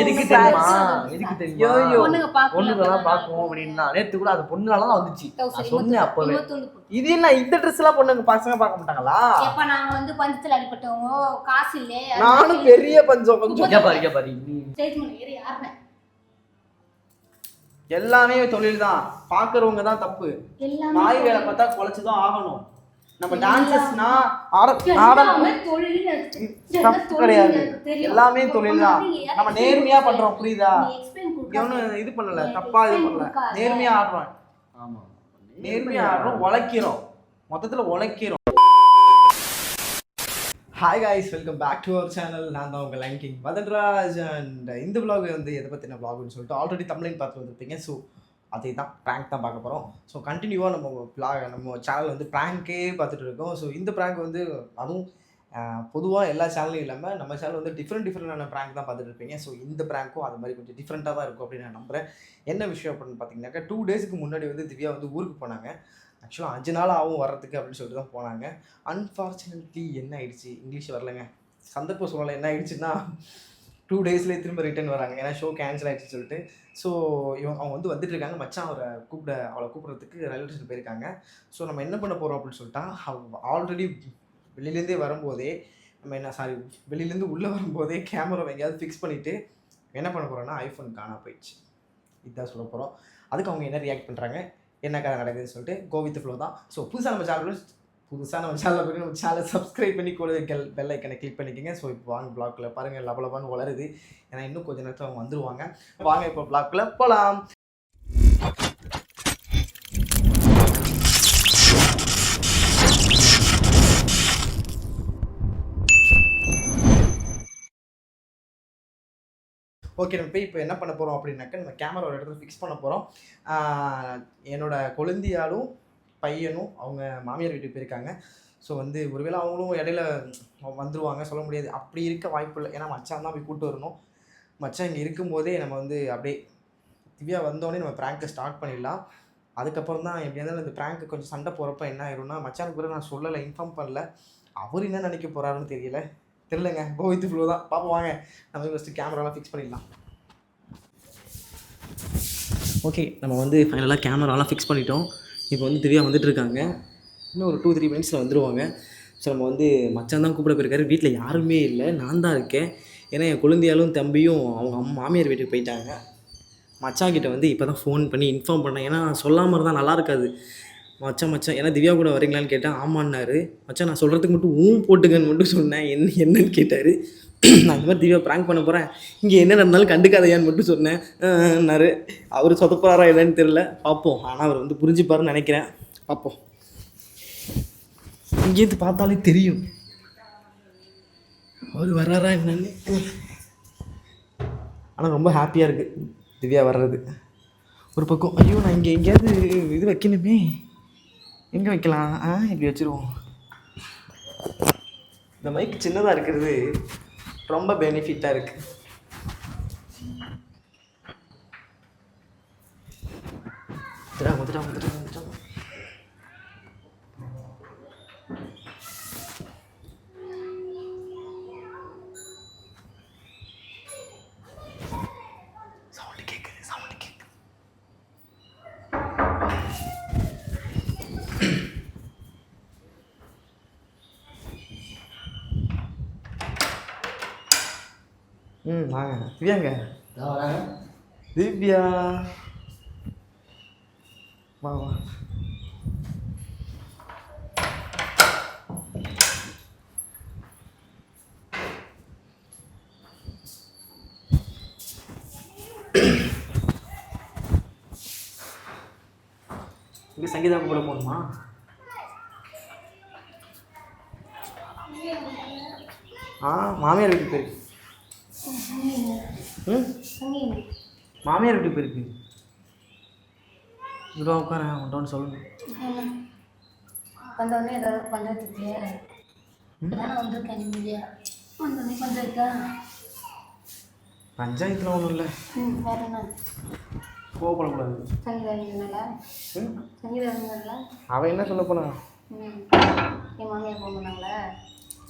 எதுக்கு தெரியுமா? எதுக்கு தெரியுமா? ஐயோ. பொண்ணுங்க பார்க்கல பொண்ணுங்கெல்லாம் பார்க்கும் அப்படின்னா நேத்து கூட அது பொண்ணுனால தான் வந்துச்சு. நான் சொன்னேன் அப்பவே. இது என்ன இந்த ட்ரெஸ் எல்லாம் பொண்ணுங்க பசங்க பார்க்க மாட்டாங்களா? எப்ப நாங்க வந்து பஞ்சத்துல அடிப்பட்டவங்க காசு இல்ல நானும் பெரிய பஞ்சம் கொஞ்சம். பாரு பாரு எல்லாமே தொழில் தான் பாக்குறவங்க தான் தப்பு. நாய் வேலை பார்த்தா குலைச்சுதான் ஆகணும். நம்ம டான்சஸ்னா ஆட ஆட எல்லாமே தொழில் தப்பு கிடையாது. எல்லாமே தொழில் தான் நம்ம நேர்மையா பண்றோம் புரியுதா? எவனும் இது பண்ணல தப்பா இது பண்ணல. நேர்மையா ஆடுறோம். ஆமா. நேர்மையா ஆடுறோம் உழைக்கிறோம். மொத்தத்துல உழைக்கிறோம். Hi guys welcome back to our channel நான் தான் உங்கள் லைங்கிங் மதன்ராஜ் அண்ட் இந்த vlog வந்து எதை பற்றின vlogனு சொல்லிட்டு ஆல்ரெடி தமிழின் பார்த்து வந்திருப்பீங்க. ஸோ அதே தான் ப்ராங்க் தான் பார்க்க போகிறோம் ஸோ கண்டினியூவாக நம்ம ப்ளா நம்ம சேனல் வந்து ப்ராங்க்கே பார்த்துட்டு இருக்கோம். ஸோ இந்த ப்ராங்க் வந்து அதுவும் பொதுவாக எல்லா சேனலும் இல்லாமல் நம்ம சேனல் வந்து டிஃப்ரெண்ட் டிஃப்ரெண்டான ப்ராங்க் தான் பார்த்துட்டு இருப்பீங்க. ஸோ இந்த ப்ராங்க்கும் அது மாதிரி கொஞ்சம் டிஃப்ரெண்ட்டாக தான் இருக்கும் அப்படின்னு நான் நம்புறேன். என்ன விஷயம் அப்படின்னு பார்த்தீங்கன்னாக்கா டூ டேஸ்க்கு முன்னாடி வந்து திவ்யா வந்து ஊருக்கு போனாங்க. ஆக்சுவலாக அஞ்சு நாள் ஆகும் வர்றதுக்கு அப்படின்னு சொல்லிட்டு தான் போனாங்க. அன்ஃபார்ச்சுனேட்லி என்ன ஆயிடுச்சு? இங்கிலீஷ் வரலங்க. சந்தர்ப்ப சூழ்நிலை என்ன ஆயிடுச்சுன்னா டூ டேஸ்லேயே திரும்ப ரிட்டர்ன் வராங்க. ஏன்னா ஷோ கேன்சல் ஆகிடுச்சு சொல்லிட்டு. ஸோ இவங்க அவங்க வந்து வந்துட்டு இருக்காங்க மச்சான் அவரை கூப்பிட அவளை கூப்பிட்றதுக்கு ரயில்வே ஸ்டேஷன் போயிருக்காங்க. ஸோ நம்ம என்ன பண்ண போகிறோம் அப்படின்னு சொல்லிட்டா அவங்க ஆல்ரெடி வெளியிலேருந்தே வரும்போதே நம்ம என்ன சாரி வெளியிலேருந்து உள்ளே வரும்போதே கேமரா எங்கேயாவது ஃபிக்ஸ் பண்ணிவிட்டு என்ன பண்ண போகிறோன்னா ஐஃபோன் காணா போயிடுச்சு. இதுதான் சொல்ல போகிறோம் அதுக்கு அவங்க என்ன ரியாக்ட் பண்ணுறாங்க என்ன கதை நடக்குதுன்னு சொல்லிட்டு கோவித் ஃப்ளோ தான். ஸோ புதுசாக நம்ம சேனல் புதுசாக நம்ம சேனலில் போய் நம்ம சேனலை சப்ஸ்கிரைப் பண்ணி கூட பெல் பெல் ஐக்கனை கிளிக் பண்ணிக்கோங்க. ஸோ இப்போ வாங்க பிளாக்ல பாருங்கள் லபலபான்னு வளருது. ஏன்னா இன்னும் கொஞ்ச நேரத்தில் அவங்க வந்துருவாங்க. வாங்க இப்போ பிளாக்ல போகலாம் ஓகே நம்ம போய் இப்போ என்ன பண்ண போகிறோம் அப்படின்னாக்கா நம்ம கேமரா ஒரு இடத்துல ஃபிக்ஸ் பண்ண போகிறோம் என்னோட கொழுந்தியாலும் பையனும் அவங்க மாமியார் வீட்டுக்கு போயிருக்காங்க. ஸோ வந்து ஒருவேளை அவங்களும் இடையில வந்துருவாங்க சொல்ல முடியாது. அப்படி இருக்க வாய்ப்பு இல்லை. ஏன்னா மச்சான் தான் போய் கூப்பிட்டு வரணும். மச்சான் இங்கே இருக்கும்போதே நம்ம வந்து அப்படியே திவ்யா வந்தோடனே நம்ம ப்ராங்க்கை ஸ்டார்ட் பண்ணிடலாம். அதுக்கப்புறம் தான் எப்படி இருந்தாலும் இந்த ப்ராங்க்கு கொஞ்சம் சண்டை போகிறப்ப என்ன ஆயிரும்னா மச்சானுக்கு கூட நான் சொல்லலை இன்ஃபார்ம் பண்ணல. அவர் என்ன நினைக்க போகிறாருன்னு தெரியல. தெரிலங்க கோவித்து ஃப்ளோ தான். பார்ப்போம் வாங்க. நம்ம ஃபஸ்ட்டு கேமராலாம் ஃபிக்ஸ் பண்ணிடலாம். ஓகே நம்ம வந்து ஃபைனலாக கேமராலாம் ஃபிக்ஸ் பண்ணிட்டோம். இப்போ வந்து திவ்யா வந்துட்டு இருக்காங்க இன்னும் ஒரு டூ த்ரீ மினிட்ஸில் வந்துடுவாங்க ஸோ நம்ம வந்து மச்சான் தான் கூப்பிட போயிருக்காரு. வீட்டில் யாருமே இல்லை. நான் தான் இருக்கேன். ஏன்னா என் குழந்தையாலும் தம்பியும் அவங்க அம்மா மாமியார் வீட்டுக்கு போயிட்டாங்க. மச்சான் கிட்ட வந்து இப்போ தான் ஃபோன் பண்ணி இன்ஃபார்ம் பண்ணேன். ஏன்னா சொல்லாமல் இருந்தால் நல்லா இருக்காது. மச்சான் மச்சான் ஏன்னா திவ்யா கூட வரீங்களான்னு கேட்டேன் ஆமான்னாரு. மச்சான் நான் சொல்கிறதுக்கு மட்டும் ஊம் போட்டுக்கன்னு மட்டும் சொன்னேன். என்ன என்னன்னு கேட்டார். நான் இந்த மாதிரி திவ்யா ப்ராங்க் பண்ண போகிறேன் இங்கே என்ன நடந்தாலும் கண்டுக்காதையான்னு மட்டும் சொன்னேன். ன்னாரு அவர் சொதப்புறாரா என்னன்னு தெரில பார்ப்போம். ஆனால் அவர் வந்து புரிஞ்சுப்பாருன்னு நினைக்கிறேன். பார்ப்போம். இங்கேருந்து பார்த்தாலே தெரியும். அவர் வர்றாரா என்னன்னு. ஆனால் ரொம்ப ஹாப்பியாக இருக்குது திவ்யா வர்றது. ஒரு பக்கம் ஐயோ நான் இங்கே எங்கேயாவது இது வைக்கணுமே. எங்கே வைக்கலாம்? ஆ இப்படி வச்சுருவோம். இந்த மைக் சின்னதாக இருக்கிறது. ரொம்ப பெனிஃபிட்டாக இருக்குது வந்துடா வந்துடா வந்துடா ம் வாங்க. திவ்யாங்க திவ்யா. வா வா. இங்கே சங்கீதா கூட போகணுமா ஆ மாமியார் வீட்டுக்கு போயிருக்கு ம்? மாமியார் வீட்டுக்கு போயிருக்கு. இதுவா உட்காரேன் அவன்கிட்ட ஒன்று சொல்லணும். வந்தோடனே ஏதாவது தானே வந்திருக்கேன் நிம்மதியா? வந்தோடனே பஞ்சாயத்தா பஞ்சாயத்தில் ஒன்றும் இல்லை. ம் வேற என்ன? கோவப்படக்கூடாது. சங்கீதா அவன் என்ன சொல்ல போனா? ம். என் மாமியார் போக மாட்டாங்களா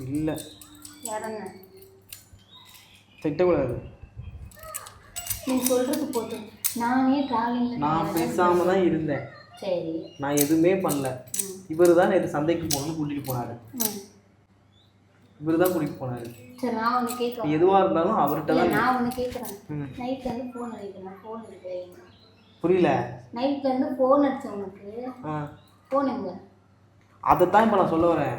இல்லை. யார் என்ன? திட்டக்கூடாது. நீ சொல்றது போதும். நானே டிராவலிங்ல நான் பேசாம தான் இருந்தேன். சரி. நான் எதுவுமே பண்ணல. இவர் தான் நேற்று சந்தைக்கு போகணும்னு கூட்டிகிட்டு போனாரு. இவர் தான் கூட்டிகிட்டு போனாரு. சரி நான் ஒன்று கேட்குறேன் எதுவாக இருந்தாலும் அவர்கிட்ட தான் நான் ஒன்று கேட்குறேன் ம். நைட்ல இருந்து ஃபோன் அடிக்கிறேன். ஃபோன் எடுக்கிறேன் புரியல. நைட்ல இருந்து ஃபோன் அடிச்ச உனக்கு. ஆ. ஃபோன் எங்க? அதைத்தான் இப்போ நான் சொல்ல வரேன்.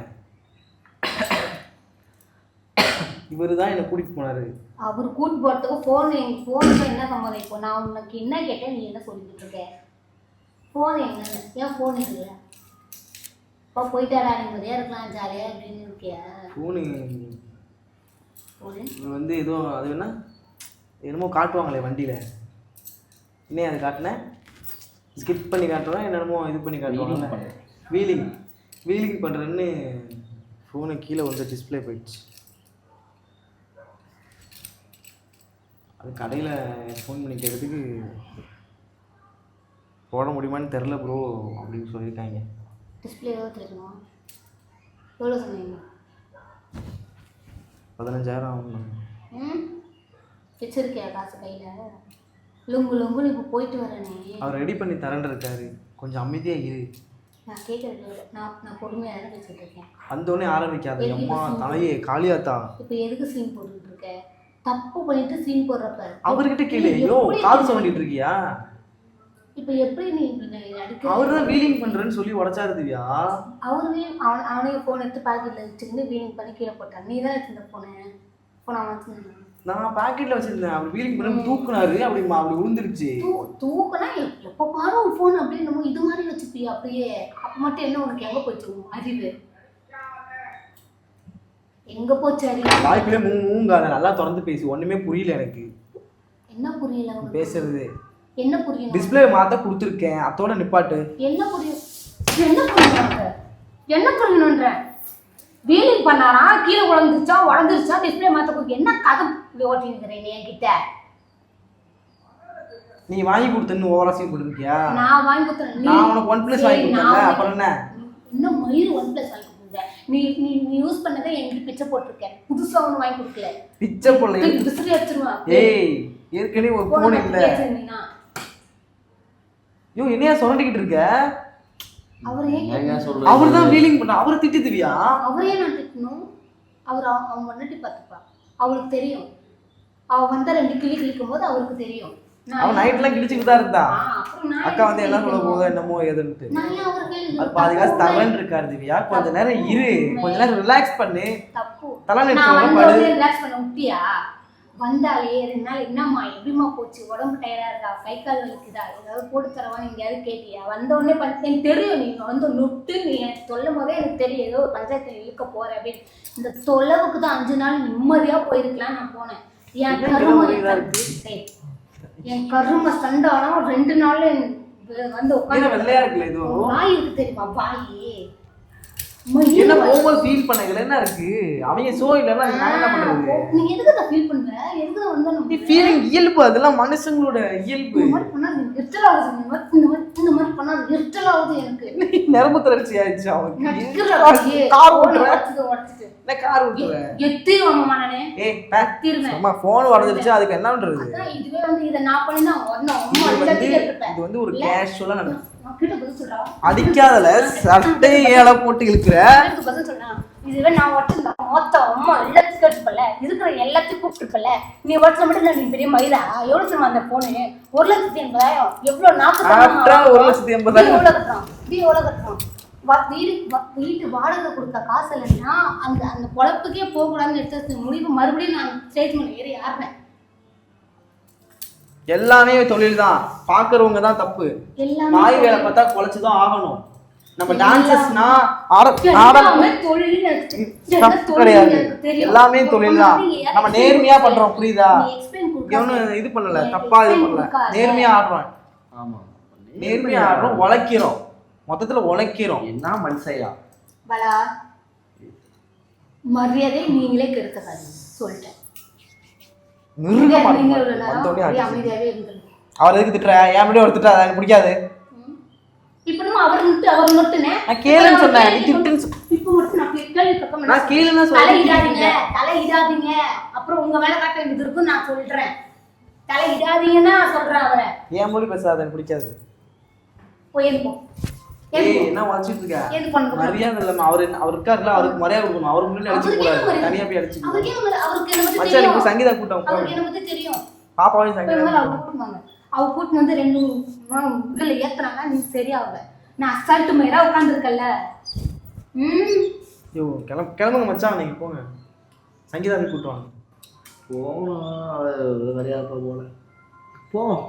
இவர் தான் என்னை கூட்டிகிட்டு போனாரு. அவர் கூட்டு போகிறதுக்கு ஃபோன் ஃபோனுக்கு என்ன சம்மதம் இப்போ நான் உனக்கு என்ன கேட்டேன் நீ என்ன சொல்லிக்கிட்டு இருக்க? ஃபோன் எங்க ஏன் ஃபோன் இல்லை இப்போ போயிட்டாடா நிம்மதியாக இருக்கலாம் ஜாலியாக அப்படின்னு இருக்கியா? ஃபோனு ஃபோனு இவர் வந்து ஏதோ அது வேணா என்னமோ காட்டுவாங்களே வண்டியில். இன்னே அது காட்டினேன் ஸ்கிப் பண்ணி காட்டுறேன் என்னென்னமோ இது பண்ணி காட்டுவாங்க வீலிங் வீலிங் பண்ணுறேன்னு ஃபோனு கீழே வந்து டிஸ்ப்ளே போயிடுச்சு. அது கடையில் ஃபோன் பண்ணி கேட்டதுக்கு போட முடியுமான்னு தெரில ப்ரோ அப்படின்னு சொல்லியிருக்காங்க டிஸ்பிளே தெரியுமா எவ்வளோ சொன்னீங்க பதினஞ்சாயிரம் ஆகும் ம்? வச்சிருக்கியா காசு கையில்? லுங்கு லுங்குன்னு இப்போ போயிட்டு வரேனே. அவர் ரெடி பண்ணி தரேன் இருக்காரு. கொஞ்சம் அமைதியாக இரு. நான் கேட்குறது நான் நான் பொறுமையாக தான் பேசிட்டு இருக்கேன். வந்தோடனே ஆரம்பிக்காத. அம்மா தலையே காளியாத்தா இப்போ எதுக்கு சீன் போட்டுட்டு இருக்க? தப்பு பண்ணிட்டு சீன் போடுறப்ப. அவர்கிட்ட கேளு ஐயோ காது சொல்லிட்டு இருக்கியா இப்போ எப்படி நீ அவர் தான் வீலிங் பண்றேன்னு சொல்லி உடச்சாரு திவ்யா. அவருமே அவன் அவனே ஃபோன் எடுத்து பாக்கெட்டில் வச்சுக்கிட்டு வீலிங் பண்ணி கீழே போட்டான் நீ தான் எடுத்துருந்த ஃபோனை ஃபோன் அவன் வச்சுருந்தான் நான் பாக்கெட்ல வச்சிருந்தேன். அவர் வீலிங் பண்ணி தூக்குனாரு. அப்படி அப்படி விழுந்துருச்சு தூக்குனா எப்- எப்போ பாரு ஃபோன் அப்படியே நம்ம இது மாதிரி வச்சுப்பியா அப்படியே. அப்போ மட்டும் என்ன உனக்கு எங்கே போச்சு? உன் அறிவு. எங்கே போச்சு வாய்க்குள்ளே மூ மூங்காத நல்லா திறந்து பேசி. ஒண்ணுமே புரியல எனக்கு. என்ன புரியல பேசுறது. என்ன புரியல? டிஸ்பிளே மாத்த கொடுத்துருக்கேன். அத்தோட நிப்பாட்டு. என்ன புரியும் என்ன உனக்கு? என்ன புரியணுன்ற? வீலிங் பண்ணாரா? கீழே உடஞ்சிருச்சா? டிஸ்பிளே மாத்த கொடுக்க. என்ன கதை ஓட்டிருக்கிறேன் என்கிட்ட? நீ வாங்கி கொடுத்தன்னு ஓவராசியும் கொடுத்துருக்கியா? நான் வாங்கி கொடுத்தேன். நான் உனக்கு ஒன் பிளஸ் வாங்கி வாங்கி- அப்புறம் என்ன? இன்னும் மயிர் ஒன் பிளஸ் வாங்கி கொடுத்தேன் நீ நீ நீ யூஸ் பண்ணதை என்கிட்ட பிச்சை போட்டிருக்கேன். புதுசா ஒன்று வாங்கி கொடுக்கல. பிச்சை பொண்ணு விசிறி வச்சிருவேன் ஏய் ஏற்கனவே ஒரு போன் இல்ல. ஐயோ என்னையா சுரண்டிக்கிட்டு இருக்க? அவர் அவர் தான் வீலிங் பண்ண அவரை திட்டி திவ்யா அவரே நான் திட்டணும். அவர் அவ- அவன் முன்னாடி பார்த்துப்பா அவளுக்கு தெரியும். அவ வந்தா ரெண்டு கிளி கிளிக்கும் போது அவருக்கு தெரியும். அவன் நைட்லாம் கிழிச்சுக்கிட்டு தான் இருந்தா ஆ, அப்புறம் நான் அக்கா வந்து என்ன சொல்ல கிழிக்கணும்? போதோ என்னமோ கையில அது பாதி காசு தரலன்னு இருக்காரு திவ்யா. கொஞ்ச நேரம் இரு. கொஞ்ச நேரம் ரிலாக்ஸ் பண்ணு. தலை ரிலாக்ஸ் பண்ண விட்டியா? வந்தாலே ரெண்டு நாள் என்னம்மா எப்படிம்மா போச்சு? உடம்பு டயர்டா இருக்கா? கை கால் வலிக்குதா ஏதாவது போட்டு தரவான்னு எங்கேயாவது கேட்டியா? வந்த உடனே பண்ண எனக்கு தெரியும் நீ வந்து நொட்டு. நீ எனக்கு சொல்லும் போதே எனக்கு தெரியும். ஏதோ பஞ்சாயத்துல இழுக்க போற அப்படின்னு. இந்த தொலைவுக்கு தான் அஞ்சு நாள் நிம்மதியா போயிருக்கலாம் நான் போனேன். என் கரும என் கரும சண்டானம் ரெண்டு நாள் வந்து உட்காந்து வெள்ளையா இருக்குல்ல இதுவும் வாய் இருக்கு தெரியுமா வாயி? என்ன போகும்போது ஃபீல் பண்ண இதுல என்ன இருக்கு? அவங்க சோ இல்லைன்னா நான் என்ன பண்றது? நீ எதுக்கு ஃபீல் பண்ற? எதுக்கு வந்து நீ ஃபீலிங் இயல்பு அதெல்லாம் மனுஷங்களோட இயல்பு. இந்த மாதிரி ஆகுது இந்த மாதிரி இந்த மாதிரி இந்த மாதிரி ஆகுது எனக்கு. நரம்பு தளர்ச்சி ஆயிடுச்சு அவனுக்கு. கார் phone ஓட்டுற. உடைச்சிட்டு உடைச்சிட்டு. என்ன கார் ஓட்டுற? எத்திருவாங்கம்மா நானு ஏய் பே எத்திருவேன் அம்மா போன் உடஞ்சிருச்சு அதுக்கு என்ன பண்றது? அதான் இதுவே வந்து இதை நான் பண்ணி நான் உடனே அம்மா இது வந்து இது ஒரு கேஷுவலா நான் அடிக்காதல சட்டை ஏழை போட்டு இழுக்கிற. பதில் சொல்றேன் இதுவே நான் உடச்சிருந்தா மொத்தம் அம்மா எல்லாத்தையும் கேட்டுப்பல இருக்கிற எல்லாத்தையும் கூப்பிட்டுருப்பல நீ உடச்சல மட்டும் நான் நீ பெரிய மயிலா? எவ்வளவு தெரியுமா அந்த போனு ஒரு லட்சத்தி எண்பதாயிரம். எவ்வளவு ஆஃப்டரா ஒரு லட்சத்தி எண்பதாயிரம். எவ்வளவு கட்டுறோம் இது எவ்வளவு கட்டுறோம் வா- வீடு வீட்டு வாடகை கொடுக்க காசு இல்லைன்னா அந்த அந்த பொழப்புக்கே போகக்கூடாதுன்னு எடுத்து முடிவு மறுபடியும் நான் ஸ்டேட்மெண்ட் ஏறி ஆடுறேன் எல்லாமே தொழில் தான் பாக்குறவங்க தான் தப்பு. எல்லாமே நாய் வேலை பார்த்தா குலைச்சுதான் ஆகணும். நம்ம டான்சஸ்னா கிடையாது. எல்லாமே தொழில் தான் நம்ம நேர்மையா. பண்றோம் புரியுதா. ஒண்ணும் இது பண்ணல தப்பா இது பண்ணல. நேர்மையா ஆடுறோம் ஆமா. நேர்மையா ஆடுறோம் உழைக்கிறோம். மொத்தத்துல உழைக்கிறோம். என்ன மனுஷையா? மரியாதை நீங்களே கெடுத்துக்காதீங்க. சொல்லிட்டேன். நேரம் வந்தோடனே அவர் எதுக்கு திட்டுற? என் முன்னாடி ஒரு திட்டுற அது எனக்கு பிடிக்காது. இப்ப நம்ம அவர் மட்டும் அவர் மட்டும்னே நான் கேளுன்னு சொன்னேன். நீ திட்டுன்னு சொ- இப்ப மட்டும் நான் கே- கேள்வி பக்கம் நான் கேளுன்னு தான் தலை இடாதீங்க சொல்றேன் தலை இடாதீங்க. அப்புறம் உங்க மேல காட்ட வேண்டியது இருக்கும் நான் சொல்றேன். தலை இடா பேசாதீங்கன்னா சொல்றேன் அவரை. என் மொழி பேசாத? எனக்கு பிடிக்காது. போய் எதுக்கும் ஏய் என்ன வச்சுட்டு இருக்க மரியாதை இல்லாம அவரு அவர் இருக்காருல்ல அவருக்கு மரியாதை கொடுக்கணும் அவர் முன்னாடி அடிச்சுக்க கூடாது தனியா போய் பத்தி மச்சான் நீங்க சங்கீதா கூட்டம் பாப்பாவையும் சங்கீதா கூட்டுவாங்க அவ கூட்டிட்டு வந்து ரெண்டு இதுல ஏத்துறாங்க நீ சரியாகல நான் அசால்ட்டு மயிரா உட்காந்துருக்கல ம் ஐயோ கிளம்ப கிளம்புங்க மச்சான் நீங்க போங்க சங்கீதா போய் கூட்டு வாங்க போகணும் மரியாதை போல போவோம்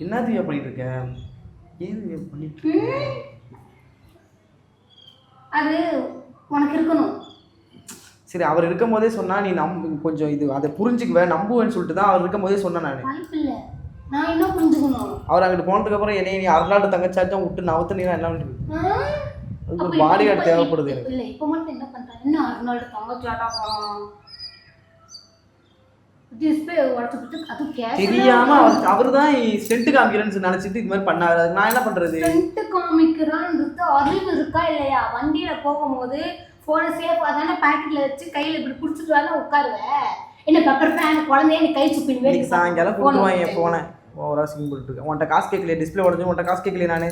என்னது பண்ணிட்டு இருக்க ஏன் திவ்யா பண்ணிட்டு அது உனக்கு இருக்கணும். சரி அவர் இருக்கும் போதே சொன்னா நீ நம்ப கொஞ்சம் இது அதை புரிஞ்சுக்குவே நம்புவேன்னு சொல்லிட்டு தான் அவர் இருக்கும் போதே சொன்னேன் நான். நான் என்ன புரிஞ்சுக்கணும். அவர் அங்கிட்டு போனதுக்கு அப்புறம் என்னைய நீ அருளாட்டு தங்கச்சாச்சும் விட்டு நவுத்து நீ என்ன அப்ப ஒரு பாடி கார்டு தேவைப்படுது எனக்கு. இல்ல இப்ப மட்டும் என்ன பண்றேன் என்ன அருணாடு தங்கச்சாட்டா டிஸ்பிளே உடச்சுட்டு அது கேஷ் தெரியாம அவர் அவர் தான் ஸ்டென்ட் காமிக்கிறேன்னு நினைச்சிட்டு இது மாதிரி பண்ணாரு. நான் என்ன பண்றது? ஃப்ரண்ட் காமிக்கிறான்றது அறிவு இருக்கா இல்லையா? வண்டியில போகும்போது போன சேஃபா தானே பாக்கெட்ல வச்சு கையில இப்படி புடிச்சிட்டு வரலாம் உட்காருவ? என்ன பெப்பர் பேன் குழந்தைய நீ கை சுப்பின் இன்னைக்கு சாயங்காலம் கூட்டுவாங்க போனேன். ஓவரா சிங் போட்டு உன்ட்ட காசு கேட்கல டிஸ்பிளே உடஞ்சு உன்ட்ட காசு கேட்கல நானு?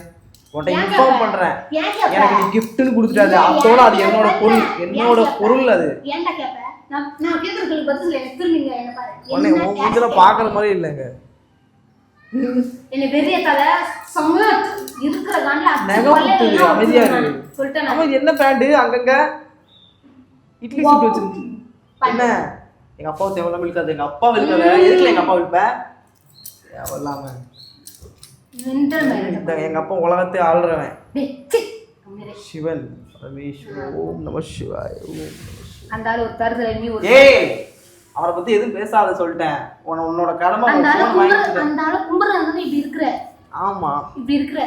உன்ட்ட இன்ஃபார்ம்? பண்றேன்? எனக்கு நீ கிஃப்ட்னு கொடுத்துட்டாரு அதோட அது என்னோட? பொருள் என்னோட? பொருள் அது. ஏன்டா கேப்ப? நான் பதில் சொல்ல திரும்பிங்க என்ன பாரு. உன்னை என்ன உன் மூஞ்சில கேப்ப? பாக்குற மாதிரி இல்லைங்க. என்ன பெரிய தலை செம்ம இருக்கிற காண்ல நகம் குத்துது, அமைதியா இரு. சொல்லிட்டேன் என்ன பேண்ட் அங்கங்க. இட்லி சுட்டு வச்சிருக்கு. என்ன? எங்க அப்பாவை தேவையில்லாம இழுக்காது எங்க அப்பா இழுக்காத எதுக்குல எங்க அப்பா இழுப்ப தேவையில்லாம. மென்டல் மேரேஜ் இந்த எங்க அப்பா உலகத்தை ஆள்றவன். சிவன் பரமேஸ்வரன் ஓம் நம சிவாய ஓம். அந்த ஆளு ஒரு தருதல நீ ஒரு ஏய் அவரை பத்தி எதுவும் பேசாத சொல்லிட்டேன். உன உன்னோட கடமை அந்த ஆளு கும்புற அந்த ஆளு இப்படி இருக்கிற. ஆமா. இப்படி இருக்கிற.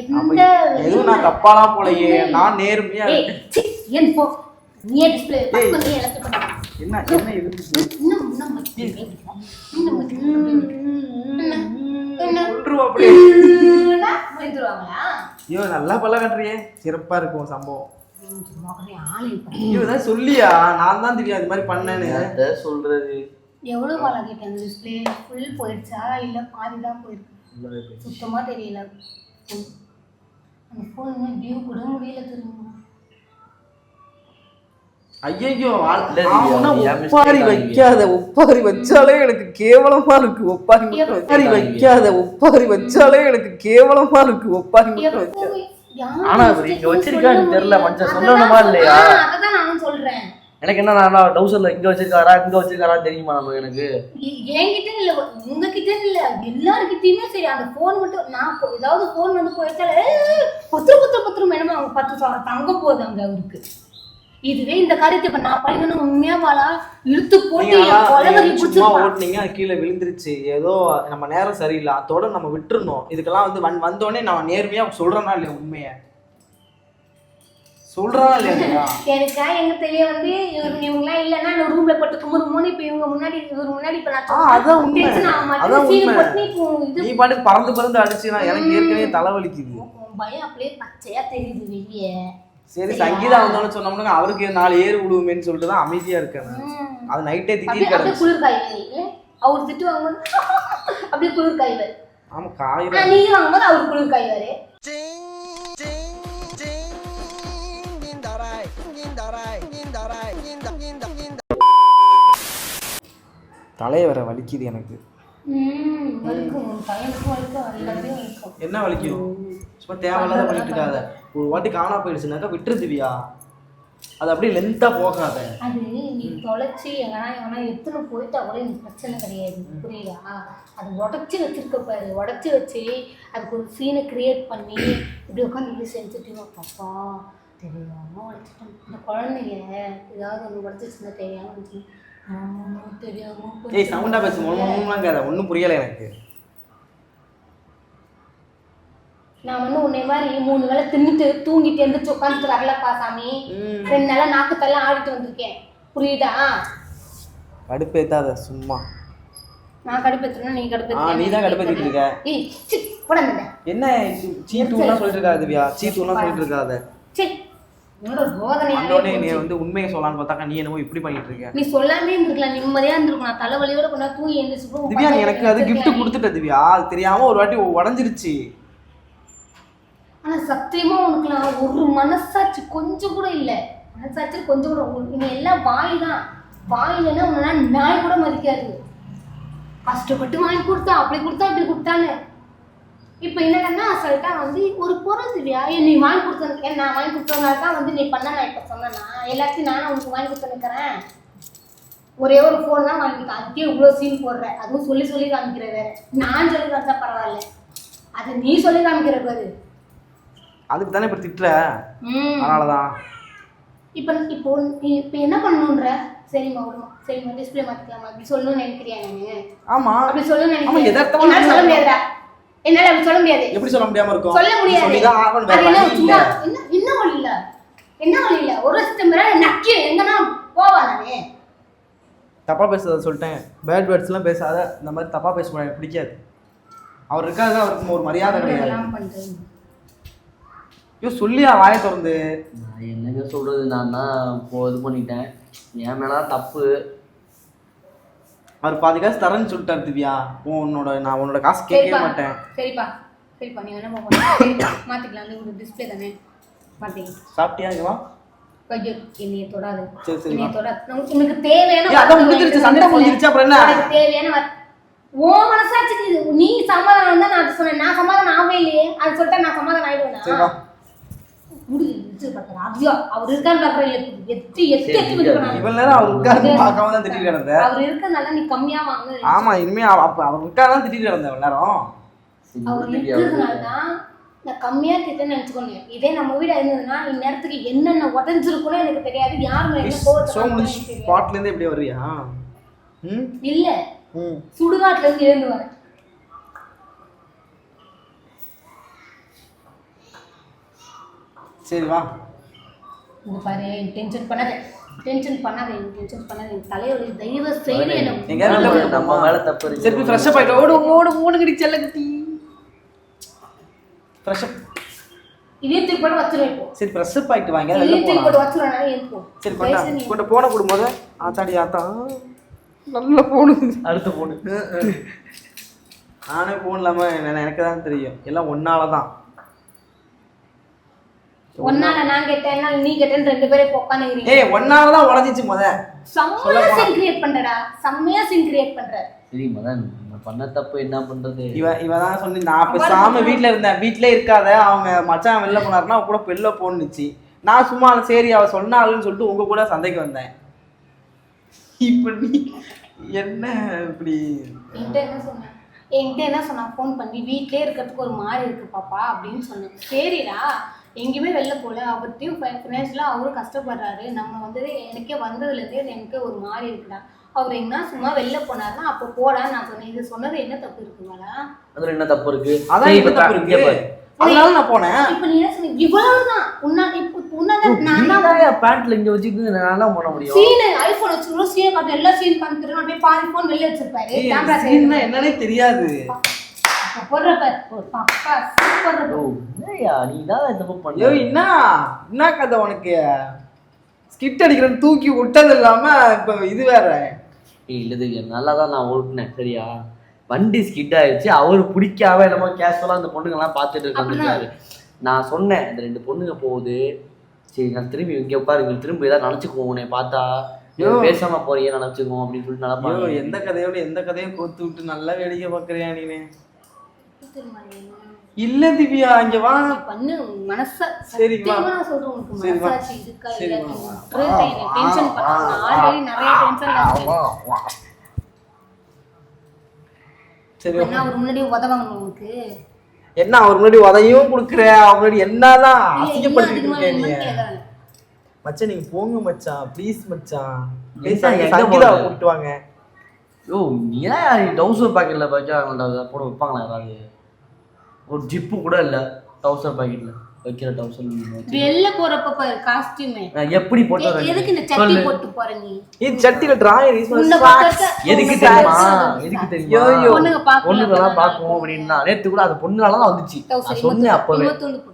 எந்த எதுவும் நான் தப்பாலாம் போலயே. நான் நேர்மையா ஏன் போ. டிஸ்ப்ளே நீ எல்லாத்தையும் பண்ணு என்ன என்ன இது இன்னும் இன்னும் மத்தி இன்னும் ஐயோ நல்லா பல்ல கட்டுறியே. சிறப்பா இருக்கும் சம்பவம். சொல்லியா? நான் தான் திவ்யா இது மாதிரி பண்ணேன்னு. சொல்றது? எவ்வளவு காலம் கேட்டேன் அந்த டிஸ்பிளே ஃபுல் போயிடுச்சா? இல்ல பாதி தான் போயிருக்கு. சுத்தமா தெரியல. அந்த ஃபோன் வியூ கூட முடியல திரும்ப ஐயோ இல்ல திவ்யா, நீ ஏன் ஒப்பாரி வைக்காத ஒப்பாரி வச்சாலே எனக்கு கேவலமா இருக்கு ஒப்பாரி ஒப்பாரி வைக்காத ஒப்பாரி வச்சாலே எனக்கு கேவலமா இருக்கு ஒப்பாரி மட்டும் வைக்காத ஆனா இவர் இங்க வச்சிருக்கான்னு தெரியல, மனுஷன் சொல்லணுமா இல்லையா? அதான் நானும் சொல்றேன். எனக்கு என்ன நான் டவுசர்ல இங்க வச்சிருக்காரா இங்க வச்சிருக்காரா தெரியுமா நம்ம எனக்கு? என்கிட்ட இல்ல. உங்ககிட்ட இல்ல. எல்லார்கிட்டயுமே சரி. அந்த போன் மட்டும் நான் ஏதாவது போன் வந்து போயிட்டாலே பத்திர பத்திர பத்திரம் வேணுமா அவங்க பத்து தங்க போகுது அங்க அவருக்கு. இதுவே இந்த காரியத்தை இப்ப நான் பண்ணணும் உண்மையா வாழா இழுத்து போட்டு என் ஓட்டுனீங்க கீழே விழுந்துருச்சு. ஏதோ நம்ம நேரம் சரியில்லை அதோட நம்ம விட்டுறணும். இதுக்கெல்லாம் வந்து வந் வந்தோடனே நான் நேர்மையா சொல்றேனா இல்லையா உண்மைய? சொல்றேனா இல்லையா எனக்கா எங்க தெரிய வந்து இவர் இவங்கலாம் இல்லைன்னா நான் ரூம்ல போட்டு கும்பிடுமோன்னு இப்ப இவங்க முன்னாடி இவர் முன்னாடி இப்ப நான் அதான் உண்மை. அதான் உண்மை. போட்டு நீ பாட்டுக்கு பறந்து பறந்து அடிச்சுனா எனக்கு ஏற்கனவே தலைவலிக்குது. பயம் அப்படியே பச்சையா தெரியுது வெளியே. சரி சங்கீதா வந்தோன்னு சொன்னோம்னா அவருக்கு நாலு ஏறு விடுவோமேன்னு சொல்லிட்டு தான் அமைதியா இருக்கேன். அது நைட்டே கிடந்துச்சு. குளிர் காய்வரி அவர் திட்டு வாங்கும்போது அப்படியே குளிர் காய்வாரு ஆமா காயிரம் நீங்க வாங்கும்போது அவர் குளிர் காய்வாரு தலையை வேற வலிக்குது எனக்கு. என்ன வலிக்கும்? சும்மா தேவையில்லாத பண்ணிட்டு இருக்காத ஒரு வாட்டி காணா போயிடுச்சுனாக்கா விட்டுரு திவ்யா அது அப்படியே லென்த்தா போகாத அது நீ தொலைச்சி எங்கன்னா எங்கன்னா எடுத்துன்னு போயிட்டா கூட எனக்கு பிரச்சனை கிடையாது புரியுதா அது உடச்சி வச்சிருக்க பாரு உடச்சி வச்சு அதுக்கு ஒரு சீனை கிரியேட் பண்ணி இப்படி உட்காந்து இப்படி சென்சிட்டிவாக பாப்பா தெரியாம உடச்சிட்டேன் இந்த குழந்தைங்க ஏதாவது ஒன்று உடச்சிச்சுன்னா தெரியாம வந்துச்சு ஆமா, தெரியாம ஏய் சவுண்டா பேசு மூணுலாம் கேத ஒன்றும் புரியலை எனக்கு நான் வந்து உன்னை மாதிரி மூணு வேளை தின்னுட்டு தூங்கிட்டு எந்திரிச்சு உட்காந்துட்டு வரலப்பா சாமி. ரெண்டு நாளா நாக்குத்தெல்லாம் ஆடிட்டு வந்திருக்கேன். புரியுதா? கடுப்பேத்தாத சும்மா. நான் கடுப்பேத்துனா நீ நீ தான் கடுப்பேத்திட்டு இருக்க. ஏய் சி போட என்ன சீ தூலாம் சொல்லிட்டு இருக்காத திவ்யா. சீ தூலாம் சொல்லிட்டு இருக்காத. சி வந்தோடனே நீ. வந்து உண்மையை சொல்லலாம்னு பார்த்தாக்கா நீ என்னமோ இப்படி பண்ணிட்டு இருக்க. நீ சொல்லாமே இருந்திருக்கலாம் நிம்மதியா இருந்திருக்கும். நான் தலைவலியோட கொண்டா தூங்கி எழுந்திரிச்சு திவ்யா எனக்கு அது gift கொடுத்துட்ட திவ்யா. அது தெரியாம ஒரு வாட்டி உடஞ்சிருச்சு. ஆனால் சத்தியமாக உனக்கு நான் ஒரு மனசாட்சி கொஞ்சம் கூட இல்லை. மனசாட்சி கொஞ்சம் கூட உனக்கு நீ எல்லாம் வாய் தான். வாயிலன்னா உன்னா நாய் கூட மதிக்காது. கஷ்டப்பட்டு வாங்கி கொடுத்தா அப்படி கொடுத்தா அப்படி கொடுத்தான்னு. இப்போ என்னன்னா சொல்லிட்டா வந்து ஒரு பொருள் திவ்யா? நீ வாங்கி கொடுத்த நான் வாங்கி கொடுத்ததுனால தான் வந்து நீ பண்ண நான் இப்போ சொன்னேன்னா எல்லாத்தையும் நானும் உனக்கு வாங்கி கொடுத்துருக்கிறேன் ஒரே ஒரு ஃபோன் தான் வாங்கிட்டேன் அதுக்கே இவ்வளோ சீன் போடுற. அதுவும் சொல்லி சொல்லி காமிக்கிற வேற. நான் சொல்லி காமிச்சா பரவாயில்ல. அதை நீ சொல்லி காமிக்கிற பாரு. அதுக்கு தானே இப்ப திட்டுற? ம். அதனாலதான் இப்போ இப்போ நீ இப்போ என்ன பண்ணணுன்ற சரிம்மா விடுமா சரிம்மா டிஸ்பிளே மாற்றிக்கலாமா அப்படி சொல்லணும்னு நினைக்கிறியா நான்? ஆமா. அப்படி சொல்லணும்னு நினைக்கிறேன் சொல்ல முடியாதுடா. என்னால் அப்படி சொல்ல முடியாது. எப்படி சொல்ல முடியாம இருக்கும்? சொல்ல முடியாது. அது என்ன என்ன என்ன வழி இல்ல என்ன வழி இல்ல ஒரு லட்சத்து மேல நக்கி எங்கன்னா போவா நானே? தப்பா பேசுறத சொல்லிட்டேன். பேட் வேர்ட்ஸ் எல்லாம் பேசாத. இந்த மாதிரி தப்பா பேச எனக்கு பிடிக்காது. அவர் இருக்காது அவருக்கு ஒரு மரியாதை கிடையாது. ஐயோ சொல்லியா வாயை திறந்து. நான் என்னங்க சொல்றது? நான் தான் இப்போ இது பண்ணிட்டேன். என் மேல தான் தப்பு. அவர் பாதி காசு தரேன்னு சொல்லிட்டாரு திவ்யா. உன்னோட நான் உன்னோட காசு கேட்கவே சரிப்பா மாட்டேன். சரிப்பா சரிப்பா நீ வேணா போக மாத்திக்கலாம். அந்த ஒரு டிஸ்பிளே தானே. மாத்திக்கலாம் சாப்பிட்டியா இங்க வா. ஐயோ என்னைய தொடாது. சரி சரி என்னைய வா. தொடாது. உனக்கு- உனக்கு தேவையான ஏய், அதான் வார்த்தை முடிஞ்சிருச்சு, வாங்கிட்டு சண்டை வந்து முடிஞ்சிருச்சு, அப்புறம் என்ன? உனக்கு தேவையான உன் மனசாட்சிக்கு இது நீ சமாதானம் தான் நான் அது சொன்னேன். நான் சமாதானம் ஆகவே இல்லையே. அது சொல்லிட்டா நான் சமாதானம் ஆயிடுவேன்? ஐயோ அவர் எத்தி எத்தி எத்தி விட்டுருவேன் நான். இவ்வளவு நேரம் அவர் இருக்காரு பார்க்காம தான் திட்டிட்டு கிடந்த. அவர் இருக்கிறதுனால நீ கம்மியா வாங்க ஆமா இனிமே அப்ப அவர் இருக்காரு தான் திட்டிட்டு கிடந்த இவ்வளவு நேரம். அவர் இருக்கிறதுனால தான் நான் கம்மியா திட்டேன்னு நினைச்சுக்கோங்க. இதே நம்ம வீடு இருந்ததுன்னா இந்நேரத்துக்கு என்னென்ன உடஞ்சிருக்குன்னு எனக்கு தெரியாது. யார் மேல என்ன கோவத்தை. ஸ்பாட்ல இருந்து எப்படி வருவியா? ம்? இல்ல. ம். சுடுகாட்டுல இருந்து எழுந்து வரேன் சரி வா. பாரு டென்ஷன் பண்ணாத. டென்ஷன் பண்ணாத டென்ஷன் பண்ணாத. எனக்கு தலைவலி தயவு செய்து வெளில நம்ம-? மேல தப்பு இருக்கு. சரி ஃப்ரெஷ் அப் ஆயிட்டு ஓடு ஓடு ஓடு கடி செல்ல கட்டி. ஃப்ரெஷ் அப் இதே தூக்கி போட்டு வச்சிருவேன் சரி ஃப்ரெஷ் அப் ஆயிட்டு வாங்க இதே போட்டு வச்சிருவேன் சரி கொண்டா. கொண்ட போன கொடும்போது ஆத்தாடி ஆத்தா. நல்ல போனு அடுத்த போடு. நானே போன் இல்லாம என்ன- எனக்கு தான் தெரியும். எல்லாம் ஒன்னால தான் ஒன்னால நான் கேட்டேன் நீ கேட்டேன்னு ரெண்டு பேரும் உட்காந்துக்கிறீங்க. ஏய் ஒன்னால தான் உடஞ்சிச்சு முத. செம்மையா சீன் கிரியேட் பண்றடா. செம்மையா சீன் கிரியேட் பண்ற. சரி மதன் நம்ம பண்ண தப்பு என்ன பண்றது? இவ இவ தான் சொன்னி நான் பேசாம வீட்ல இருந்தேன். வீட்ல இருக்காத அவங்க மச்சான் வெளில போனாருன்னா அவ கூட வெளில போனுச்சு நான் சும்மா சரி அவ சொன்னாளுன்னு சொல்லிட்டு உங்க கூட சந்தைக்கு வந்தேன். இப்ப நீ என்ன இப்படி? என்கிட்ட என்ன சொன்னேன் என்கிட்ட என்ன சொன்னா? ஃபோன் பண்ணி வீட்லயே இருக்கிறதுக்கு ஒரு மாதிரி இருக்கு பாப்பா அப்படின்னு சொன்னேன் சரிடா. எங்கேயுமே வெளில போகல. அவர்கிட்டயும் ஃபினான்ஷியலாக அவரும் கஷ்டப்படுறாரு. நம்ம வந்து எனக்கே வந்ததுலேருந்தே எனக்கு ஒரு மாதிரி இருக்குடா. அவர் என்ன சும்மா வெளில போனாருன்னா அப்போ போடா நான் சொன்னேன். இது சொன்னது என்ன தப்பு இருக்குங்களா அதுல என்ன தப்பு இருக்கு? அதான் இப்ப தப்பு இருக்கு? பாரு. அதனால நான் போனேன். இப்போ நீ என்ன சொன்ன? இவ்வளவுதான். உன்னா இப்போ உன்னால நான் தான் நீதான் என் பேண்ட்ல இங்க வச்சுக்கிட்டு நான் தான் பண்ண முடியும்? சீனு ஐபோன் வச்சுக்கிறோம் சீனை காட்டு சீன் காமிக்கிறோம் அப்படியே பாதி வச்சிருப்பாரு. கேமரா சீன்னா என்னன்னே தெரியாது. என்ன என்ன கதை உனக்கு? ஸ்கிட் அடிக்கிறேன்னு தூக்கி விட்டது இல்லாம இப்ப இது வேற. ஏய் இல்லது நல்லா தான் நான் ஓட்டுனேன் சரியா? வண்டி ஸ்கிட் ஆயிடுச்சு அவர் பிடிக்காம என்னமோ கேஷுவலா அந்த பொண்ணுங்கெல்லாம் பார்த்துட்டு இருக்காரு நான் சொன்னேன் இந்த ரெண்டு பொண்ணுங்க போகுது. சரி நான் திரும்பி இங்க உட்காரு இங்க திரும்பி ஏதாவது நினச்சிக்குவோம் உன்னை பார்த்தா. பேசாம போறீங்க நினச்சிக்குவோம் அப்படின்னு சொல்லிட்டு நினைப்பாங்க. எந்த கதையோட எந்த கதையும் கோத்து விட்டு நல்லா வேடிக்கை பாக்குறியா நீனு? இல்ல திவ்யா இங்க வா. பண்ணு மனச சரி, வா. நான் சொல்றேன் உனக்கு. சரி, வா. மனசாட்சி இருக்கா சரி, இல்ல வா. டென்ஷன் பண்ண ஆல்ரெடி நிறைய டென்ஷன் சரி என்ன ஒரு முன்னாடி உதவாங்க உனக்கு? என்ன அவர் முன்னாடி உதையும் கொடுக்குற? அவர் முன்னாடி என்னதான் அசிங்கப்படுத்திட்டு அதிகமா இருக்க நீ. மச்சான் நீங்க போங்க மச்சான். ப்ளீஸ் மச்சான். எங்க சங்கீதா? கூப்பிட்டு வாங்க. யோ நீ ஏன் டவுசர் பாக்கெட்ல வைக்கிறாங்கடா போட வைப்பாங்களா யாராவது? ஒரு ஜிப்பு கூட இல்ல. டவுசர் பாக்கெட்ல வைக்கிற டவுசர் வெளில போறப்ப பாரு காஸ்டியூமே எப்படி போட்டு வர நீ? எதுக்கு இந்த சட்டி. போட்டு போற நீ? இது சட்டியில டிராயர் பார்க்கறத எதுக்கு தெரியுமா? எதுக்கு தெரியுமா? ஐயோ. பொண்ணுங்க பார்க்கல பொண்ணுங்கெல்லாம் பார்க்கும் அப்படின்னா நேத்து கூட அது பொண்ணுனால தான் வந்துச்சு. நான் சொன்னேன் அப்பவே.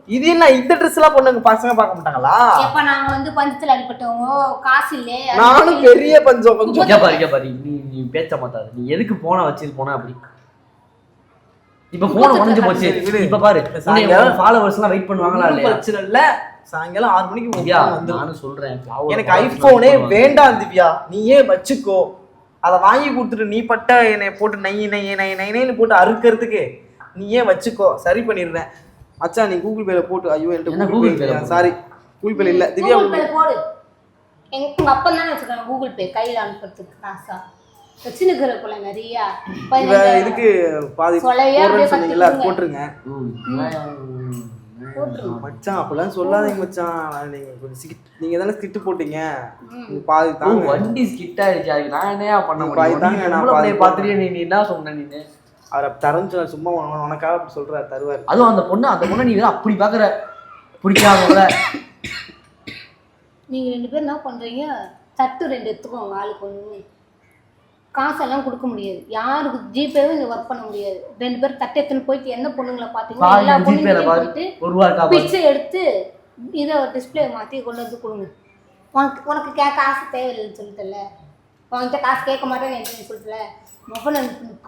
இது என்ன இந்த ட்ரெஸ் எல்லாம் பொண்ணுங்க பசங்க பார்க்க மாட்டாங்களா? எப்ப நாங்க வந்து பஞ்சத்துல அடிப்பட்டவங்க காசு இல்ல நானும் பெரிய பஞ்சம் கொஞ்சம் பாரு பாரு. நீ நீ பேச மாட்டாது நீ எதுக்கு போன வச்சிட்டு போன அப்படி? இப்ப போன உடஞ்சு போச்சு. இப்ப பாரு சாயங்காலம் ஃபாலோவர்ஸ் எல்லாம் வெயிட் பண்ணுவாங்களா இல்லையா? பிரச்சனை இல்ல சாயங்காலம் ஆறு மணிக்கு திவ்யா, நானும் சொல்றேன் எனக்கு எல்லாம் வேண்டாம் திவ்யா. நீயே வச்சுக்கோ. அதை வாங்கி கொடுத்துட்டு நீ பட்ட என்னை போட்டு நை நை நை நை நைன்னு போட்டு அறுக்கிறதுக்கு நீயே வச்சுக்கோ. சரி பண்ணிடுறேன். அச்சா நீ கூகுள் பேல போட்டு ஐயோ என்ன என்கிட்ட கூகுள் பே? சாரி கூகுள் பேல இல்ல. திவ்யா கூகுள் பே போடு. எங்க உங்க அப்பா தானே வச்சிருக்காங்க கூகுள் பே கையில அனுப்புறதுக்கு காசா? வச்சுனுக்கிற போல நிறைய. இதுக்கு பாதி போட்டுருங்க. மச்சான் அப்பெல்லாம் சொல்லாதீங்க மச்சான். நீங்க கொஞ்சம் நீங்க தானே ஸ்கிட் போட்டீங்க. பாதி தாங்க. வண்டி ஸ்கிட் ஆயிடுச்சு. அதுக்கு நான் என்னையா பண்ண பாதி தாங்க, நான் பாதி பிள்ளைய பார்த்துட்டு நீ என்ன சொன்ன நீ அவரை தரேன்னு சொன்ன சும்மா உன- உனக்காக அப்படி சொல்றாரு தருவாரு. அதுவும் அந்த பொண்ணு அந்த பொண்ணை நீ அப்படி பாக்குற. பிடிக்காமல நீங்க ரெண்டு பேரும் என்ன பண்றீங்க? தட்டு ரெண்டு எடுத்துக்கோங்க ஆளுக்கு ஒண்ணு. காசெல்லாம் கொடுக்க முடியாது. யாருக்கு ஜிபேவும் இங்க ஒர்க் பண்ண முடியாது. ரெண்டு பேரும் தட்டு எடுத்துன்னு போயிட்டு என்ன பொண்ணுங்களை பாத்தீங்கன்னா எல்லா பொண்ணுங்களையும் போயிட்டு ஒரு பிச்சை எடுத்து இதை டிஸ்பிளே மாற்றி கொண்டு வந்து கொடுங்க. உனக்கு உனக்கு கேட்க ஆசை தேவையில்லைன்னு சொல்லிட்டல உன்கிட்ட காசு கேட்க மாட்டேன்னு என்கிட்ட சொல்லிட்டல மொபைல்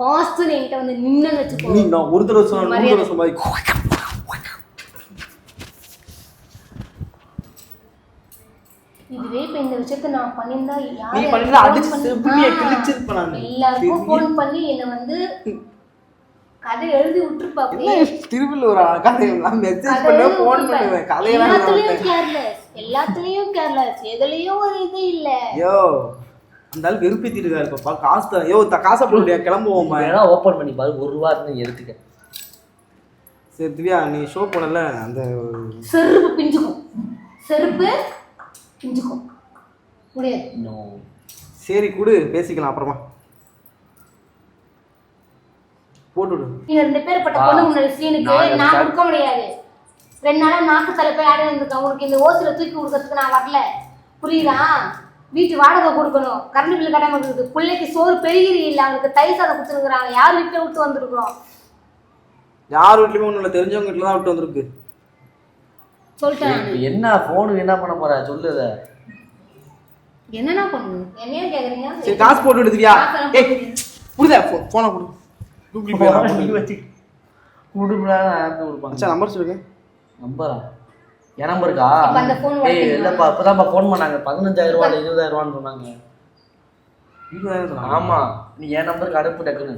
காசு என்கிட்ட வந்து நின்னு வச்சுக்கோ. ஒரு தடவை சொன்ன நூறு மரியாதை. தடவை சொன்ன இதுவே இப்போ இந்த விஷயத்த நான் பண்ணியிருந்தா யார் நீ யாருக்கு பண்ணிருந்தா phone அடிச்சு பண்ணி- செருப்புலயே ஆ, கிழிச்சிருப்பேன் நானு. எல்லாருக்கும் ஃபோன் பண்ணி என்னை வந்து கதை எழுதி விட்டுருப்பா அப்படியே திருவள்ளூர் கதையெல்லாம் மெசேஜ் கதை பண்ண ஃபோன். பண்ணுவேன். கதையெல்லாம் எல்லாத்துலயும். கேர்லெஸ் எல்லாத்துலயும் கேர்லெஸ் எதுலயும் ஒரு இது இல்ல. ஐயோ அந்த ஆள் இருக்காரு பாப்பா காசு தான் ஐயோ காசை போட முடியாது கிளம்புவோம் வேணா ஓபன் பண்ணி பாரு. ஒரு ரூபா இருந்து எடுத்துக்க. சரி திவ்யா நீ ஷோ போனல அந்த செருப்பு பிஞ்சுக்கும். செருப்பு பிஞ்சுக்கும் முடியாது. சரி கொடு. பேசிக்கலாம் அப்புறமா. போட்டு விடு நீங்க ரெண்டு பேர்பட்ட ஆ. பொண்ணு முன்னாடி சீனுக்கு நான் கொடுக்க முடியாது. ரெண்டு நாளா நாக்கு தலை போய் ஆடி வந்திருக்கேன் உனக்கு இந்த ஓசில தூக்கி கொடுக்கறதுக்கு நான் வரல. புரியுதா? வீட்டு வாடகை கொடுக்கணும். கரண்ட் பில் கட்டாம இருக்குது பிள்ளைக்கு சோறு பெருகிறி இல்லை. அவனுக்கு தயிர் சாதம் கொடுத்துருக்குறாங்க. யார் வீட்டில் விட்டு வந்திருக்கிறோம். யார் வீட்லயுமே இல்லை. தெரிஞ்சவங்க வீட்டில் தான் விட்டு வந்திருக்கு. சொல்லிட்டேன் என்ன போனு என்ன பண்ண போற? சொல்லு அத என்னையா கேக்குறீங்க? சரி காசு போட்டு காசெல்லாம் ஏய் புரியுதா? போனை கொடு. கூகுள் பே வச்சு கொடுப்பாங்க? மச்சான் நம்பர் சொல்லுங்க. நம்பரா? என் அந்த phone ஏய்? இல்லப்பா இப்பதான்ப்பா ஃபோன் பண்ணாங்க. பதினஞ்சாயிரம் ரூபா இல்ல இருபதாயிரம் ரூபான்னு சொன்னாங்க. இருபதாயிரம். ஆமா. நீ என் நம்பருக்கு அனுப்பு டக்குன்னு.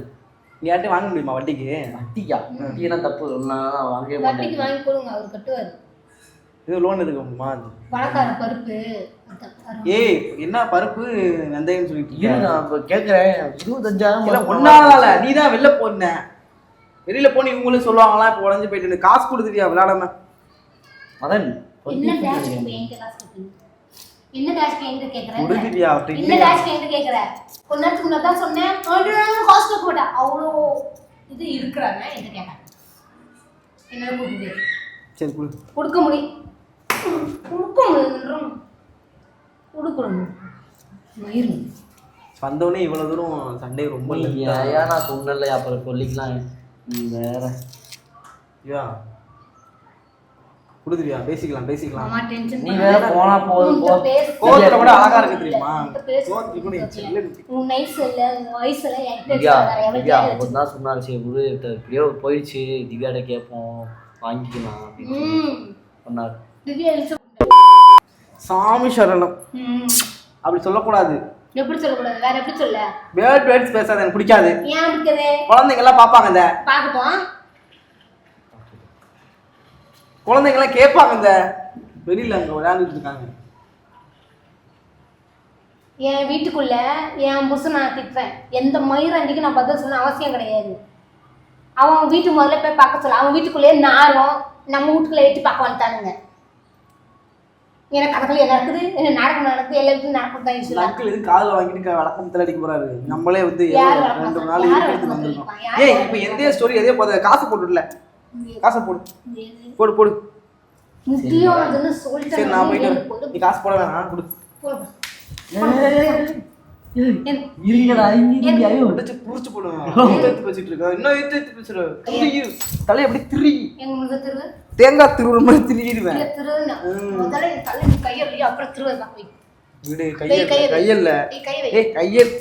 நீ யார்ட்டையும் வாங்க முடியுமா வட்டிக்கு? வட்டியா வட்டியெல்லாம் தப்பு. நான் வாங்கவே மாட்டேன். வட்டிக்கு வாங்கி கொடுங்க அவர் கட்டுவார். இது லோன் முடியுமா பணக்கார பருப்பு. ஏய் என்ன பருப்பு வெந்தயம் சொல்லிட்டு இரு? நான் இப்ப கேக்குறேன். இருபத்தஞ்சாயிரம் இல்ல ஒன்னால நீ தான் வெளில போன. வெளியில போன இவங்களும் சொல்லுவாங்களா இப்போ உடஞ்சு போயிட்டு காசு கொடுத்துட்டியா விளையாடாம? மதன் என்ன டேஷ்க்கு என்கிட்ட காசு கேட்குறீங்க என்ன டேஷ்க்கு கேட்குறேன் என்கிட்ட கேட்குற கொஞ்ச நேரத்துக்கு முன்னாடி தான் சொன்னேன். ஹாஸ்டல் கூட அவ்வளோ இது இருக்கிறாங்க என்கிட்ட கேட்டேன் என்ன கொடுக்குது? சரி கொடு. கொடுக்க முடியும். கொடுக்கணும் மயிரும் வந்தவொடனே இவ்வளவு தூரம் சண்டே ரொம்ப ஏன் நான் சொன்னல அப்புறம் சொல்லிக்கலாம். நீ வேற. ஐயா கொடுத்துட்டியா? பேசிக்கலாம் பேசிக்கலாம். அம்மா டென்ஷன் நீ வேற போனா போதும் கோவத்துல கூட அழகா இருக்கு தெரியுமா. உன் நைஸ் இல்ல உன் வயசு இல்ல என்கிட்ட அவர் தான் சொன்னாரு சரி இப்ப எப்படியோ போயிடுச்சு. திவ்யாட்ட கேட்போம். வாங்கிக்கலாம் அப்படின்னு. சொன்னார். திவ்யா சாமி சரணம். ம். அப்படி சொல்லக்கூடாது. எப்படி சொல்லக்கூடாது? வேற எப்படி சொல்ல? வேர்ட் வேர்ட்ஸ் பேசாத எனக்கு பிடிக்காது. ஏன் இருக்குது குழந்தைங்க எல்லாம் பார்ப்பாங்க இந்த. பார்க்கட்டும். குழந்தைங்க எல்லாம் கேட்பாங்க இந்த. வெளியில அங்க விளையாண்டுட்டு இருக்காங்க. என் வீட்டுக்குள்ள என் புருஷன் நான் திட்டுறேன். எந்த மயிராண்டிக்கு நான் பதில் சொல்லணும் அவசியம் கிடையாது. அவன் வீட்டு முதல்ல போய் பார்க்க சொல்ல. அவன் வீட்டுக்குள்ளேயே நாரும் நம்ம வீட்டுக்குள்ள எட்டி பார்க்க வந்துட்டானுங்க. எனக்கு கணக்கில் என்ன இருக்குது என்ன நாடகம் நடக்குது? எல்லா வீட்லையும் நடக்கும் தான் இந்த யூஸ்வலாக அங்கிள் இது காதுல வாங்கிட்டு வழக்கத்துல அடிக்க போறாரு? நம்மளே வந்து ரெண்டு? நாள் இருக்கிறது வந்திருக்கோம். ஏய் இப்போ எந்த ஸ்டோரி எதே போத காசை போட்டுடல காசை போடு. போடு போடு. முடியாதுன்னு சரி சொல்லிட்டேன் நான் போயிட்டு எனக்கு வரேன். வந்து நீ காசு போட வேணாம் கொடு. இருங்கடா இங்க ஐயோ உடைச்சு புடிச்சு போடுவேன். எடுத்து எடுத்து வச்சுட்டு இருக்க இன்னும் எடுத்து எடுத்து பேசுற திரி தலை அப்படி திரி எங்க முத திரு தேங்காய் திருவுற மாதிரி நீ போய் விடு வை, கையல்ல கையை வை. கையல்ல. ஏய், கையல்.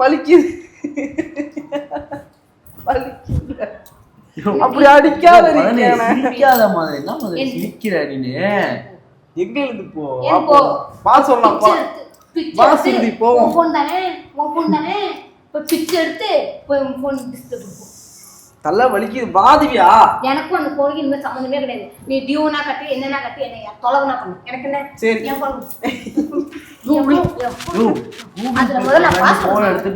வலிக்குது. வலிக்குது. அப்படி அடிக்காத நீ. சிரிக்காத மாதிரி. என்ன சிரிக்கிற நீனு எங்க இருந்து போ வா போ? சொல்லலாம் வா. சுருதி, போவோம். உன் phone தானே? உன் phone தானே? இப்போ பிச்சை எடுத்து போய் உன் ஃபோன் டிஸ்டர்ப் போ தலை வலிக்குது வாதிவியா? எனக்கும் அந்த ஃபோனுக்கு இனிமேல் சம்மந்தமே கிடையாது. நீ டியூனா கட்டி என்னென்ன கட்டி என்ன தொலைவனா பண்ணு. எனக்கு என்ன? சரி. அதுல முதல்ல phone எடுத்து.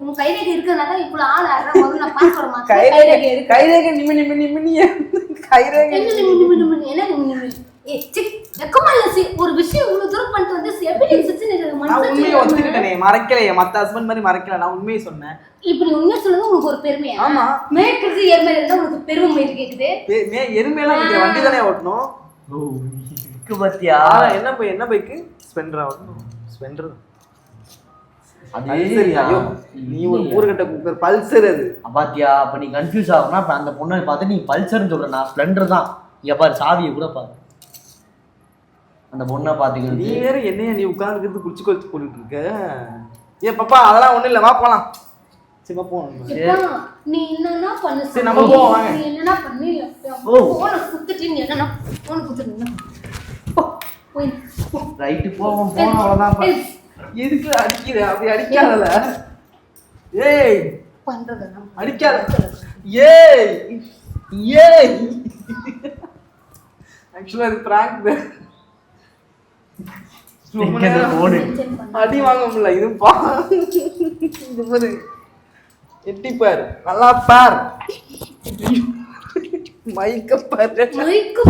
உன் கைரேகை இருக்கிறதுனால தான் இவ்வளவு ஆள் ஆடுறேன் முதல்ல பாஸ்வேர்ட் மாத்தேன் கைரேகை கைரேகை இருக்கு. கைரேகை நிமி நிமி நிமி கைரேகை நிம்மி நிம்மி நிம்மி? என்ன நிம்மி நிம்மி? ஒரு விஷயம் இவ்வளவு தூரம் பண்ணிட்டு வந்து எவிடன்ஸ் வச்சு நீ நான் உண்மையை ஒத்துக்கிட்டேனே மறைக்கலையே மத்த ஹஸ்பண்ட் மாதிரி மறைக்கல நான் உண்மையை சொன்னேன். இப்ப நீ உண்மையா சொல்றது உனக்கு ஒரு பெருமையா? ஆமா. மேய்க்கிறது எருமையில இருந்தா உனக்கு பெருமை வைக்கிற வண்டி தானே ஓட்டணும்? ஓ, இருக்கு பாத்தியா? ஆ, என்ன பை என்ன பைக்கு? ஸ்பெண்டரா ஓட்டணும். ஸ்பெண்டர். நீ ஒரு ஊர்கட்ட குக்கர் பல்சர் அது. பாத்தியா அப்ப நீ கன்ஃபியூஸ் அப்ப அந்த பொண்ணை பார்த்து நீ பல்சர்னு சொல்ற நான் ஸ்ப்ளெண்டர் தான். இங்க பாரு சாவியை கூட பாரு. அந்த பொண்ணை நீ பாத்துக்கிறது வேற என்னைய நீ உட்கார்ந்துக்கிறது குடிச்சு கொளுத்து போட்டுட்டு இருக்க? ஏ பாப்பா அதெல்லாம் ஒண்ணும் இல்ல வா போலாம். சரி வா போலாம் எப்பா, நீ என்னன்னா பண்ணு சரி, நம்ம போவோம், வாங்க. நீ என்னன்னா பண்ணு ஓ. போன குத்துட்டு நீ என்னன்னா போன குத்துட்டு போய். ரைட்டு போவோம் அவ்வளவுதான் ஏய், எதுக்கு அடிக்கிற? அப்படி அடிக்காதல. ஏய். பண்றதெல்லாம் அடிக்காத. ஏய். ஏய். ஆக்சுவலா இது பிராங்க் ரொம்ப எங்க நேரம் போனு mention பண்ணு. அடி வாங்க முடியல இது பா. இது பாரு. எட்டி பார். நல்லா பார். மைக்க பாரு. மைக்கு?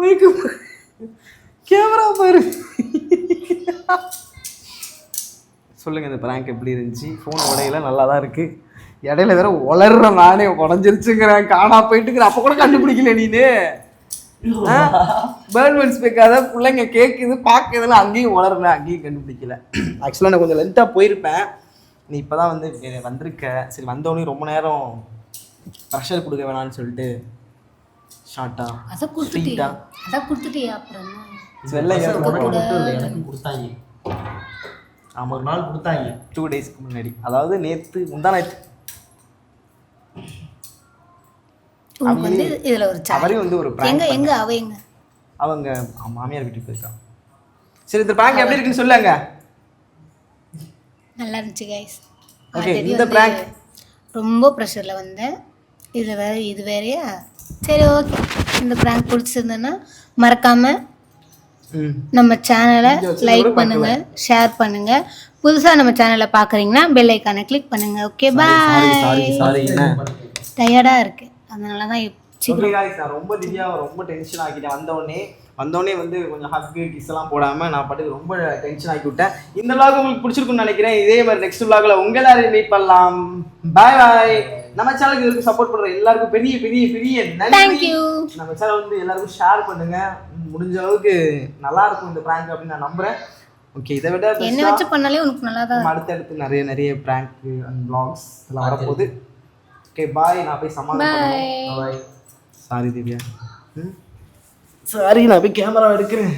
மைக்க கேமரா பாரு. சொல்லுங்க இந்த பிராங்க் எப்படி இருந்துச்சு? ஃபோன் உடையில நல்லா தான் இருக்கு. இடையில வேற உளர்ற நானே. உடஞ்சிருச்சுங்கிறேன். காணா போயிட்டுங்கிற அப்போ கூட கண்டுபிடிக்கல நீனு. பேர்ட் வேர்ட்ஸ் பேக்காத பிள்ளைங்க கேட்குது பார்க்குதுல அங்கேயும் உளறல அங்கேயும் கண்டுபிடிக்கல. ஆக்சுவலாக நான் கொஞ்சம் லென்த்தாக போயிருப்பேன். நீ இப்போ தான் வந்து வந்திருக்க. சரி வந்தவொடனே ரொம்ப நேரம் ப்ரெஷர் கொடுக்க வேணாம்னு சொல்லிட்டு ஷார்ட்டா அத கொடுத்துட்டியா. அத கொடுத்துட்டியா அப்புறம்? வெள்ளை எனக்கும் கொடுத்தாங்க ஆமா ஒரு நாள் கொடுத்தாங்க டூ டேஸ்க்கு முன்னாடி. அதாவது நேற்று முந்தா நேற்று உனக்கு வந்து இதுல ஒரு வந்து prank எங்க எங்க அவ எங்க? அவங்க அவங்க மாமியார் வீட்டுக்கு சரி இந்த prank எப்படி இருக்குன்னு சொல்லுங்க. நல்லா இருந்துச்சு கைஸ் இந்த prank. ரொம்ப ப்ரெஷரில் வந்தேன் இதில் வேற இது வேறையா? சரி ஓகே இந்த ப்ராங்க் பிடிச்சிருந்ததுன்னா மறக்காம ம். நம்ம சேனலை லைக் கூட பண்ணுங்க ஷேர் பண்ணுங்க. புதுசாக நம்ம சேனலை பார்க்குறீங்கன்னா பெல் ஐக்கானை கிளிக் பண்ணுங்க ஓகே பாய் டயர்டாக இருக்கு. அதனால தான் ரொம்ப திவ்யா ரொம்ப டென்ஷன் ஆக்கிட்டேன். வந்தோடனே வந்தோடனே வந்து கொஞ்சம் ஹக்கு கிஸ் எல்லாம் போடாம நான் பாட்டுக்கு ரொம்ப டென்ஷன் ஆக்கி விட்டேன். இந்த vlog உங்களுக்கு பிடிச்சிருக்கும்னு நினைக்கிறேன். இதே மாதிரி நெக்ஸ்ட் vlogல உங்க எல்லாரையும் மீட் பண்ணலாம். பாய் பாய் நம்ம சேனலுக்கு இதுக்கு சப்போர்ட் பண்ற எல்லாருக்கும் பெரிய பெரிய பெரிய நன்றி. நம்ம சேனல் வந்து எல்லாருக்கும் ஷேர் பண்ணுங்க. முடிஞ்ச அளவுக்கு நல்லா இருக்கும் இந்த prank அப்படின்னு நான் நம்புறேன். ஓகே இதை விட என்ன வச்சு பண்ணாலே உனக்கு நல்லா தான் அடுத்தடுத்து நிறைய நிறைய prank அண்ட் vlogs எல்லாம் வரப்போகுது. ஓகே பாய் நான் போய் சமாதானம் பாய் சாரி திவ்யா சாரி நான் போய் கேமரா எடுக்கிறேன்.